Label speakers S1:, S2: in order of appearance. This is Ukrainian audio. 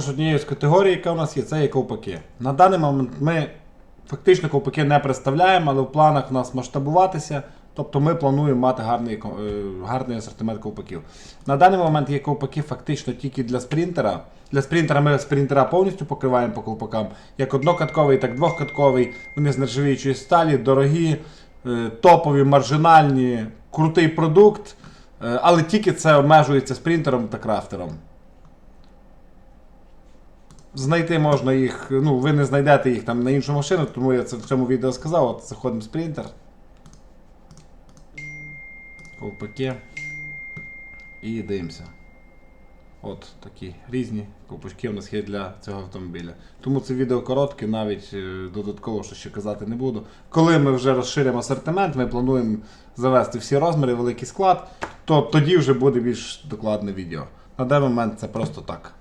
S1: Також однією з категорій, яка у нас є, це є ковпаки. На даний момент ми фактично ковпаки не представляємо, але в планах у нас масштабуватися. Тобто ми плануємо мати гарний, е, гарний асортимент ковпаків. На даний момент є ковпаки фактично тільки для спринтера. Для спринтера ми спринтера повністю покриваємо по ковпакам. Як однокатковий, так двохкатковий. Вони з нержавіючої сталі, дорогі, е, топові, маржинальні, крутий продукт. Е, Але тільки це обмежується спринтером та крафтером. Знайти можна їх, ну ви не знайдете їх там на іншу машину, тому я це в цьому відео сказав. От заходимо в спринтер. Ковпаки. І дивимося. От такі різні ковпачки у нас є для цього автомобіля. Тому це відео коротке, навіть е, додатково що ще казати не буду. Коли ми вже розширимо асортимент, ми плануємо завести всі розміри, великий склад, то тоді вже буде більш докладне відео. На даний момент це просто так.